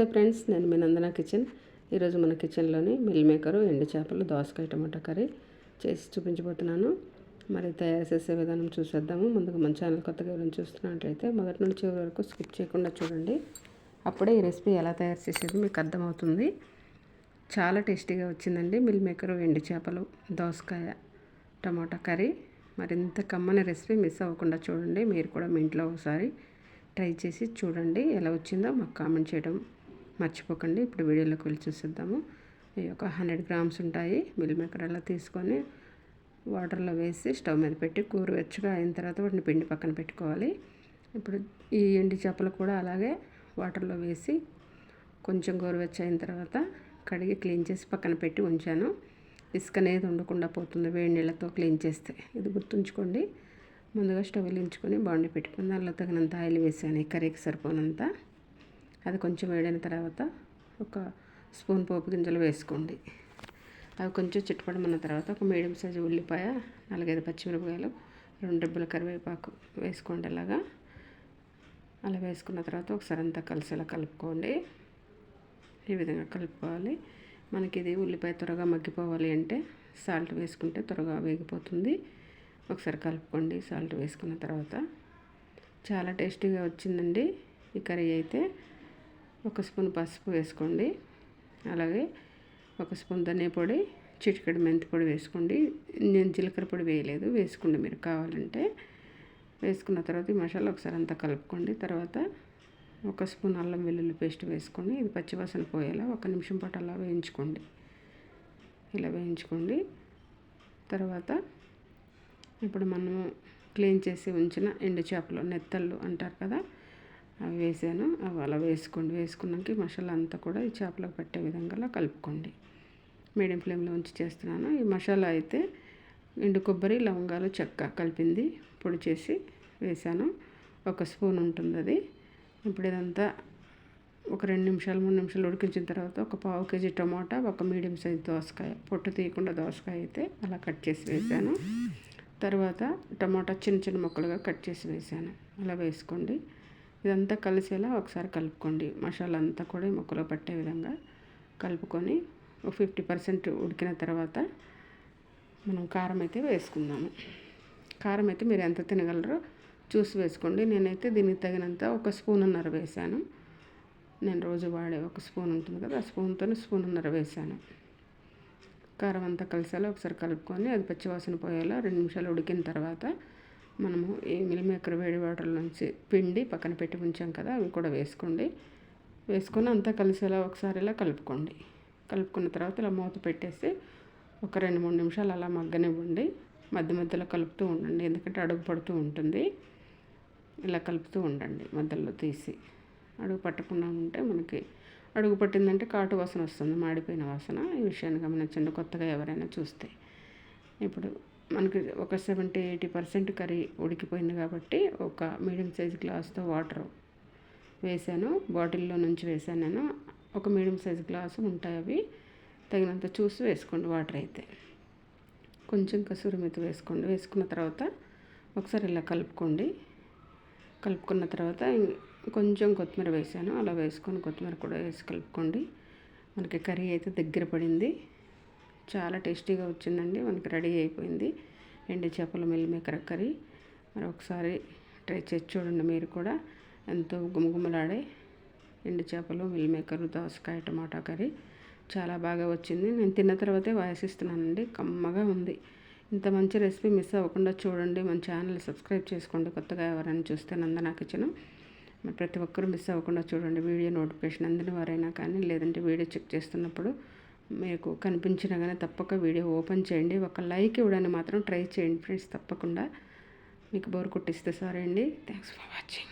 నమస్తే ఫ్రెండ్స్ నేను మీ నందన కిచెన్. ఈరోజు మన కిచెన్లోని మిల్ మేకరు ఎండు చేపలు దోసకాయ టమాటా కర్రీ చేసి చూపించబోతున్నాను. మరి తయారు చేసే విధానం చూసేద్దాము. ముందుగా మన ఛానల్ కొత్తగా ఎవరైనా చూస్తున్నట్లయితే మొదటి నుండి చివరి వరకు స్కిప్ చేయకుండా చూడండి. అప్పుడే ఈ రెసిపీ ఎలా తయారు చేసేది మీకు అర్థమవుతుంది. చాలా టేస్టీగా వచ్చిందండి మిల్ మేకరు ఎండు చేపలు దోసకాయ టమాటా కర్రీ. మరింత కమ్మని రెసిపీ మిస్ అవ్వకుండా చూడండి. మీరు కూడా మీ ఇంట్లో ఒకసారి ట్రై చేసి చూడండి. ఎలా వచ్చిందో మాకు కామెంట్ చేయడం మర్చిపోకండి. ఇప్పుడు వీడియోలోకి వెళ్ళి చూసేద్దాము. ఒక హండ్రెడ్ గ్రామ్స్ ఉంటాయి. మిల్ మేకర్ అలా తీసుకొని వాటర్లో వేసి స్టవ్ మీద పెట్టి కూర వెచ్చగా అయిన తర్వాత వాటిని పిండి పక్కన పెట్టుకోవాలి. ఇప్పుడు ఈ ఎండి చేపలు కూడా అలాగే వాటర్లో వేసి కొంచెం గోరువెచ్చ అయిన తర్వాత కడిగి క్లీన్ చేసి పక్కన పెట్టి ఉంచాను. ఇసుక అనేది ఉండకుండా పోతుంది వేడి నీళ్ళతో క్లీన్ చేస్తే. ఇది గుర్తుంచుకోండి. ముందుగా స్టవ్ వెలిగించుకొని బాండి పెట్టుకుని దానిలో తగినంత ఆయిల్ వేసాను. ఈ కర్రీకి సరిపోనంత. అది కొంచెం వేడిన తర్వాత ఒక స్పూన్ పోపు గింజలు వేసుకోండి. అవి కొంచెం చిట్టుపడమన్న తర్వాత ఒక మీడియం సైజు ఉల్లిపాయ నాలుగైదు పచ్చిమిరపకాయలు రెండు డబ్బుల కరివేపాకు వేసుకోండి అలాగా. అలా వేసుకున్న తర్వాత ఒకసారి అంతా కలిసేలా కలుపుకోండి. ఈ విధంగా కలుపుకోవాలి. మనకి ఇది ఉల్లిపాయ త్వరగా మగ్గిపోవాలి అంటే సాల్ట్ వేసుకుంటే త్వరగా వేగిపోతుంది. ఒకసారి కలుపుకోండి సాల్ట్ వేసుకున్న తర్వాత. చాలా టేస్టీగా వచ్చిందండి ఈ కర్రీ అయితే. ఒక స్పూన్ పసుపు వేసుకోండి. అలాగే ఒక స్పూన్ ధనియా పొడి చిటికెడు మెంతి పొడి వేసుకోండి. నేను జీలకర్ర పొడి వేయలేదు వేసుకోండి మీరు కావాలంటే. వేసుకున్న తర్వాత ఈ మసాలా ఒకసారి అంతా కలుపుకోండి. తర్వాత ఒక స్పూన్ అల్లం వెల్లుల్లి పేస్ట్ వేసుకోండి. ఇది పచ్చివాసన పోయేలా ఒక నిమిషం పాటు అలా వేయించుకోండి. ఇలా వేయించుకోండి. తర్వాత ఇప్పుడు మనము క్లీన్ చేసి ఉంచిన ఎండు చేపలు నెత్తళ్ళు అంటారు కదా అవి వేసాను. అవి అలా వేసుకోండి. వేసుకున్నాక మసాలా అంతా కూడా ఈ చేపలకు పట్టే విధంగా కలుపుకోండి. మీడియం ఫ్లేమ్లో ఉంచి చేస్తున్నాను. ఈ మసాలా అయితే ఎండు కొబ్బరి లవంగాలు చెక్క కలిపింది పొడి చేసి వేసాను. ఒక స్పూన్ ఉంటుంది అది. ఇప్పుడు ఇదంతా ఒక రెండు నిమిషాలు మూడు నిమిషాలు ఉడికించిన తర్వాత ఒక పావు కేజీ టమాటా ఒక మీడియం సైజ్ దోసకాయ పొట్టు తీయకుండా దోసకాయ అయితే అలా కట్ చేసి వేసాను. తర్వాత టమాటా చిన్న చిన్న ముక్కలుగా కట్ చేసి వేసాను. అలా వేసుకోండి. ఇదంతా కలిసేలా ఒకసారి కలుపుకోండి. మసాలా అంతా కూడా ముక్కలో పట్టే విధంగా కలుపుకొని ఒక ఫిఫ్టీ పర్సెంట్ ఉడికిన తర్వాత మనం కారం అయితే వేసుకుందాము. కారం అయితే మీరు ఎంత తినగలరో చూసి వేసుకోండి. నేనైతే దీనికి తగినంత ఒక స్పూన్ వేశాను. వేసాను నేను రోజు వాడే ఒక స్పూన్ ఉంటుంది కదా ఆ స్పూన్తో స్పూన్ వేశాను. వేసాను కారం అంతా కలిసేలా ఒకసారి కలుపుకొని అది పచ్చివాసన పోయేలా రెండు నిమిషాలు ఉడికిన తర్వాత మనము ఈ మిల్ మేకర్ వేడి వాటర్ నుంచి పిండి పక్కన పెట్టి ఉంచాం కదా అవి కూడా వేసుకోండి. వేసుకొని అంతా కలిసేలా ఒకసారి ఇలా కలుపుకోండి. కలుపుకున్న తర్వాత ఇలా మూత పెట్టేసి ఒక రెండు మూడు నిమిషాలు అలా మగ్గనివ్వండి. మధ్య మధ్యలో కలుపుతూ ఉండండి ఎందుకంటే అడుగు పడుతూ ఉంటుంది. ఇలా కలుపుతూ ఉండండి మధ్యలో తీసి. అడుగు పట్టకుండా ఉంటే మనకి అడుగు పట్టిందంటే కాటు వాసన వస్తుంది మాడిపోయిన వాసన. ఈ విషయాన్ని గమనించండి కొత్తగా ఎవరైనా చూస్తే. ఇప్పుడు మనకి ఒక సెవెంటీ ఎయిటీ పర్సెంట్ కర్రీ ఉడికిపోయింది కాబట్టి ఒక మీడియం సైజ్ గ్లాస్తో వాటర్ వేసాను. బాటిల్లో నుంచి వేసాను నేను. ఒక మీడియం సైజ్ గ్లాసు ఉంటాయి అవి. తగినంత చూసి వేసుకోండి వాటర్ అయితే. కొంచెం కసూరి మెత్త వేసుకోండి. వేసుకున్న తర్వాత ఒకసారి ఇలా కలుపుకోండి. కలుపుకున్న తర్వాత కొంచెం కొత్తిమీర వేసాను. అలా వేసుకొని కొత్తిమీర కూడా వేసి కలుపుకోండి. మనకి కర్రీ అయితే దగ్గర పడింది. చాలా టేస్టీగా వచ్చిందండి. మనకి రెడీ అయిపోయింది. ఎండు చేపల మిల్ మేకర్ కర్రీ. మరి ఒకసారి ట్రై చేసి చూడండి మీరు కూడా. ఎంతో గుమగుమలాడే ఎండు చేపలు మిల్ మేకర్ దోసకాయ టమాటా కర్రీ. చాలా బాగా వచ్చింది. నేను తిన్న తర్వాతే వాసిస్తున్నానండి కమ్మగా ఉంది. ఇంత మంచి రెసిపీ మిస్ అవ్వకుండా చూడండి. మన ఛానల్ సబ్స్క్రైబ్ చేసుకోండి. కొత్తగా ఎవరైనా చూస్తే నందనా కిచెన్ ప్రతి ఒక్కరూ మిస్ అవ్వకుండా చూడండి. వీడియో నోటిఫికేషన్ అందిన వారైనా కానీ లేదంటే వీడియో చెక్ చేస్తున్నప్పుడు మీకు కనిపించినా కానీ తప్పక వీడియో ఓపెన్ చేయండి. ఒక లైక్ ఇవ్వడానికి మాత్రం ట్రై చేయండి ఫ్రెండ్స్ తప్పకుండా. మీకు బోర్ కొట్టిస్తే సరే అండి. Thanks for watching